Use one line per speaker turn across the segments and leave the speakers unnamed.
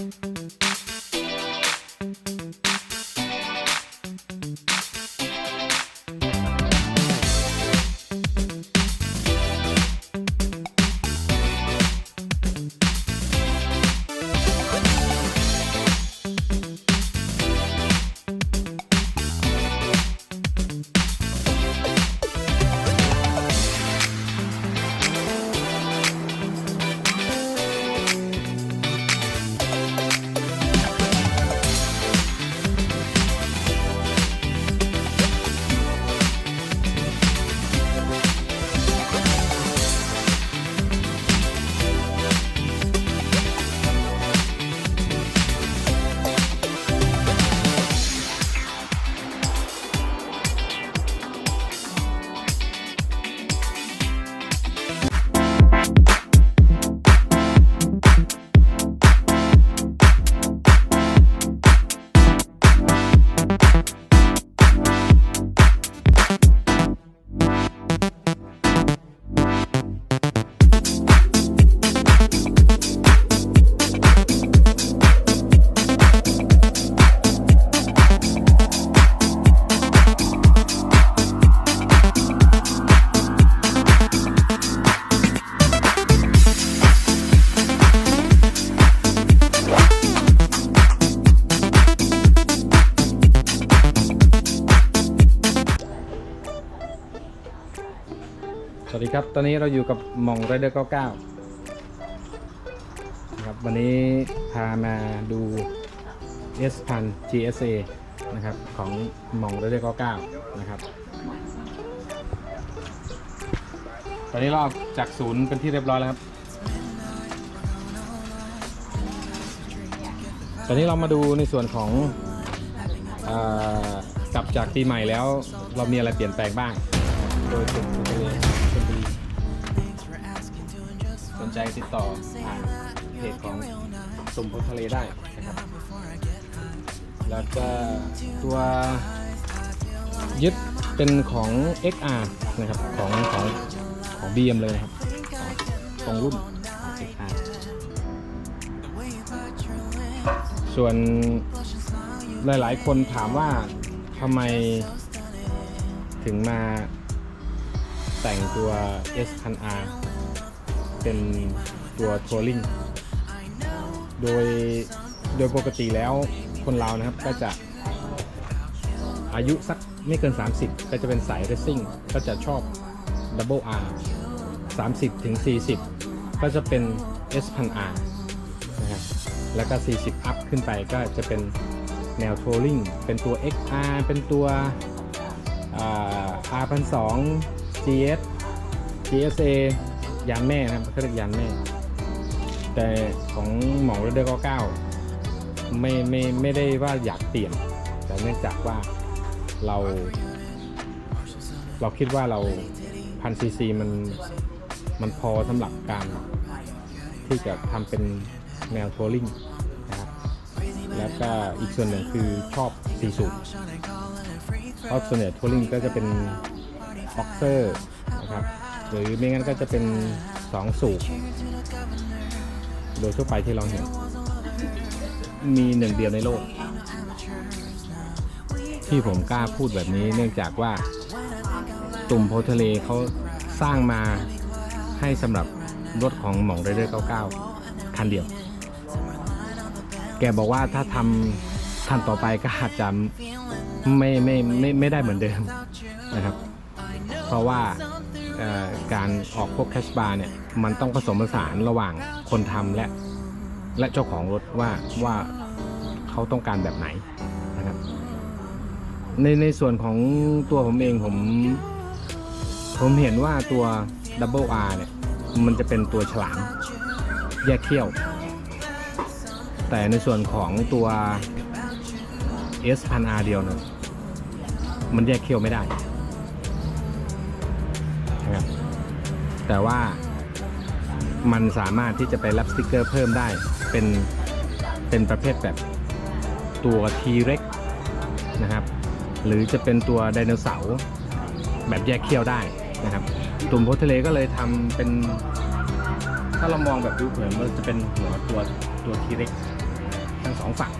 Thank you. สวัสดีครับ ตอนนี้เราอยู่กับหมองไรเดอร์99นะครับ วันนี้พามาดู S พัน GSA นะครับ ของหมองไรเดอร์99นะครับ ตอนนี้เราออกจากศูนย์เป็นที่เรียบร้อยแล้วครับ ตอนนี้เรามาดูในส่วนของอกลับจากปีใหม่แล้ว เรามีอะไรเปลี่ยนแปลงบ้าง โดยตุ่มทะเลช นใจติดต่อผ่านเพจของตุ่มพลทะเลได้นะครับ แล้วก็ตัวยึดเป็นของ XR นะครับของของของ BM เลยนะครับตรงรุ่น XR ส่วนหลาย ๆ คนถามว่าทำไมถึงมาแต่งตัว S 1 0 R เป็นตัวทัวริงโดยโดยปกติแล้วคนเรานะครับก็จะอายุสักไม่เกิน 30 ก็จะเป็นสายเรซซิ่งก็จะชอบ Double R 30ถึง40ก็จะเป็น S 1 0 0 R นะครับแล้วก็ 40 อัพขึ้นไปก็จะเป็นแนวทัวริงเป็นตัว XR เป็นตัว R พันสอง GS GSA ยานแม่นะครับเขาเรียกยานแม่ แต่ของหมองเรเดอร์ก็เก้าไม่ไม่ไม่ได้ว่าอยากเปลี่ยน แต่เนื่องจากว่าเรา เราคิดว่าเราพันซีซีมันมันพอสำหรับการที่จะทำเป็นแนวทัวริงนะครับแล้วก็อีกส่วนหนึ่งคือชอบสีสูบเพราะส่วนใหญ่ทัวริงก็จะเป็นบ็อกเซอร์นะครับ หรือไม่งั้นก็จะเป็นสองสูบโดยทั่วไปที่เราเห็น มีหนึ่งเดียวในโลก ที่ผมกล้าพูดแบบนี้เนื่องจากว่าตุ่มโพทะเลเขาสร้างมาให้สำหรับรถของหม่องเรเดอร์99 คันเดียว แกบอกว่าถ้าทำคันต่อไปก็อาจจะไม่ไม่ไม่ไม่ได้เหมือนเดิมนะครับ เพราะว่า การออกพวกแคชบาร์เนี่ยมันต้องผสมผสานระหว่างคนทำและ และเจ้าของรถว่าว่าเขาต้องการแบบไหนนะครับ ในในส่วนของตัวผมเองผมผมเห็นว่าตัว Double R เนี่ยมันจะเป็นตัวฉลามแยกเขี้ยว แต่ในส่วนของตัว S พัน R เดียวเนี่ยมันแยกเขี้ยวไม่ได้ นะครับแต่ว่ามันสามารถที่จะไปรับสติกเกอร์เพิ่มได้เป็นเป็นประเภทแบบตัว T-Rex นะครับ หรือจะเป็นตัวไดโนเสาร์แบบแยกเขี้ยวได้นะครับ ตุ่มโพธิ์ทะเลก็เลยทำเป็น ถ้าเรามองแบบดูเผินมันจะเป็นหัวตัวตัว T-Rex สองฝั่ง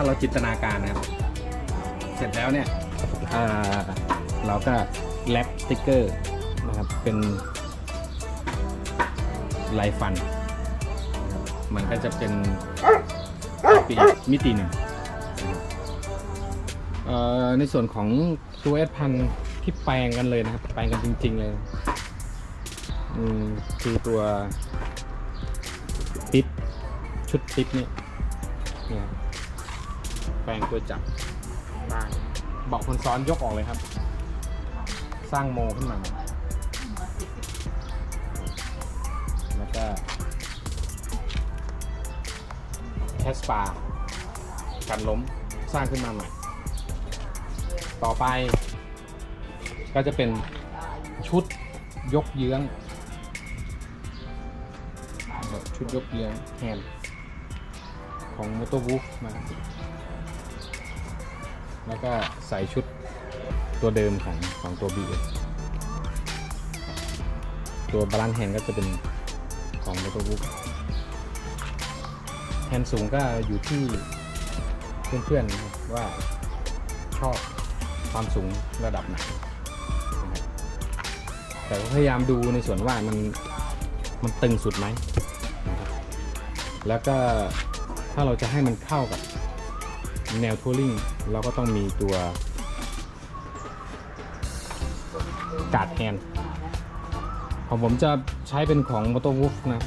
ถ้าเราจินตนาการนะครับ เสร็จแล้วเนี่ยเราก็แลปสติ๊กเกอร์นะครับเป็นลายฟัน มันก็จะเป็นปีมิติหนึ่งในส่วนของตัวเอสพันที่แปลงกันเลยนะครับ แปลงกันจริง ๆ เลยคือตัวปิ๊บชุดปิ๊บเนี่ยเนี่ยครับ ลงตัวจับได้เบาะคนซ้อนยกออกเลยครับ สร้างโมขึ้นมาใหม่แล้วก็แคสปากันล้มสร้างขึ้นมาใหม่ ต่อไป ก็จะเป็นชุดยกเยื้องแบบชุดยกเยื้องแฮนด์ของมอเตอร์วูฟมา แล้วก็ใส่ชุดตัวเดิมของของตัว b ตัวบาลานซ์แฮนด์ก็จะเป็นของ m o t o b o o k แฮนด์สูงก็อยู่ที่เพื่อนๆว่าชอบความสูงระดับไหนแต่ก็พยายามดูในส่วนว่ามันมันตึงสุดไหม แล้วก็ถ้าเราจะให้มันเข้ากับ แนวทัวริงเราก็ต้องมีตัวกาดแฮนด์ของผมจะใช้เป็นของ m o t o w o l f นะ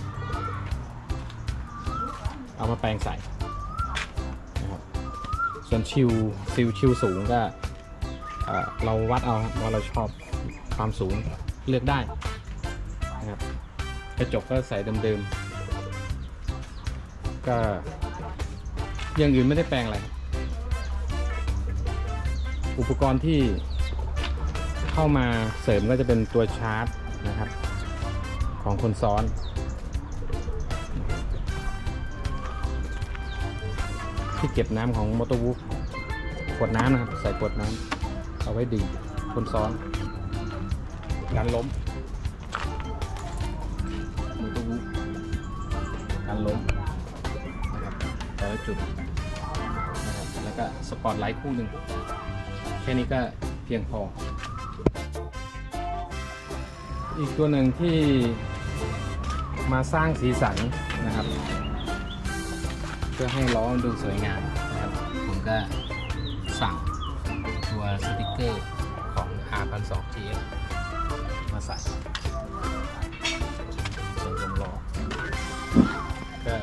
เอามาแปลงใส่นะครับส่วนชิวซิลชิวสูงก็เอ่อเราวัดเอาว่าเราชอบความสูงเลือกได้นะครับกระจกก็ใส่เดิมๆก็อย่างอื่นไม่ได้แปลงอะไร อุปกรณ์ที่เข้ามาเสริมก็จะเป็นตัวชาร์จนะครับ ของคนซ้อนที่เก็บน้ำของมอเตอร์วูฟขวดน้ำนะครับ ใส่ขวดน้ำเอาไว้ดื่มคนซ้อนการล้มมอเตอร์วูฟการล้มนะครับแต่ละจุดนะครับแล้วก็สปอตไลท์คู่หนึ่ง แค่นี้ก็เพียงพอ อีกตัวหนึ่งที่มาสร้างสีสันนะครับ เพื่อให้ล้อมดูสวยงามนะครับ ผมก็สั่งตัวสติกเกอร์ของ R 1 2 0 GS มาใส่ส่วนลมล้อก็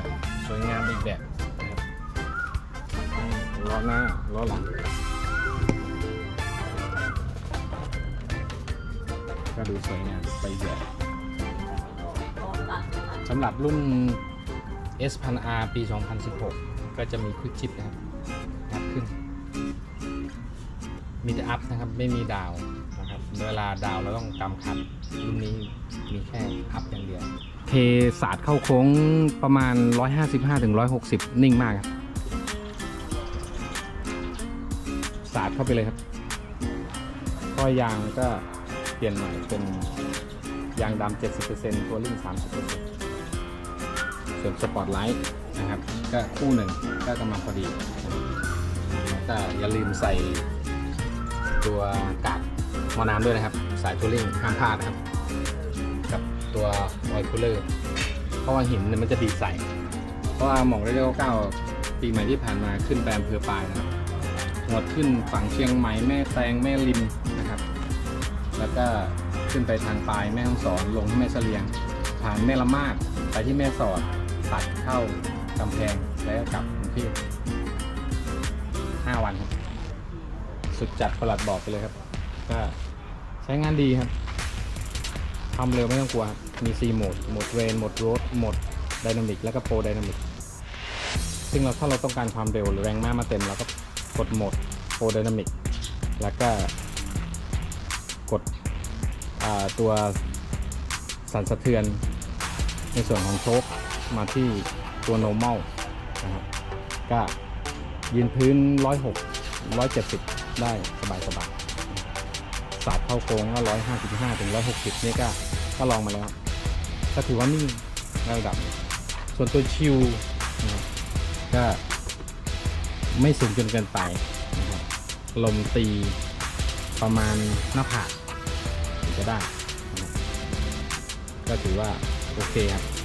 สวยงามอีกแบบนะครับล้อหน้าล้อหลัง ดูสวยงามไปอีกแบบสำหรับรุ่น S 1 0 0 R ปี 2016 ก็จะมีควิกชิปนะครับอัพขึ้น มีแต่อัพนะครับ ไม่มีดาวนะครับ เวลาดาวเราต้องกำคัดรุ่นนี้มีแค่อัพอย่างเดียว เทศาสตร์เข้าโค้งประมาณ 155-160 นิ่งมากครับสาดเข้าไปเลยครับข้อยางก็ เปลี่ยนใหม่เป็นยางดำ70%ทัวริ่ง30%ส่วนสปอร์ตไลท์นะครับก็คู่หนึ่งก็กำลังพอดีแล้วก็อย่าลืมใส่ตัวกาดมอน้ำด้วยนะครับ สายทัวริ่งห้ามพลาดนะครับ กับตัวออยล์คูลเลอร์เพราะว่าหินมันจะดีใส่ เพราะว่าหมองเรเดลเก้าปีใหม่ที่ผ่านมาขึ้นไปอำเภอปลายนะครับหมดขึ้นฝั่งเชียงใหม่แม่แตงแม่ริมน แล้วก็ขึ้นไปทางปลายแม่ฮ่องสอนลงที่แม่เสลียง ผ่านแม่ละมาดไปที่แม่สอดตัดเข้ากำแพงแล้วก็กลับกรุงเทพห้าวันครับ สุดจัดประหลัดบอกไปเลยครับ ก็ใช้งานดีครับทำเร็วไม่ต้องกลัวครับมี4โหมดโหมดเรนโหมดโรดโหมดไดนามิกแล้วก็โปรไดนามิกซึ่งเราถ้าเราต้องการความเร็วหรือแรงม้ามาเต็มเราก็กดโหมดโปรไดนามิกแล้วก็ ตัวสั่นสะเทือนในส่วนของโชคมาที่ตัว normal นะครับก็ยืนพื้น 106 170 ได้สบายสบายสาดเข้าโค้งก็ 155 ถึง 160 นี่ก็ก็ลองมาแล้ว ก็ถือว่านี่งระดับ ส่วนตัวชิวก็ไม่สูงจนเกินไปลมตีประมาณหน้าผาก ก็ได้ ก็ถือว่าโอเคครับ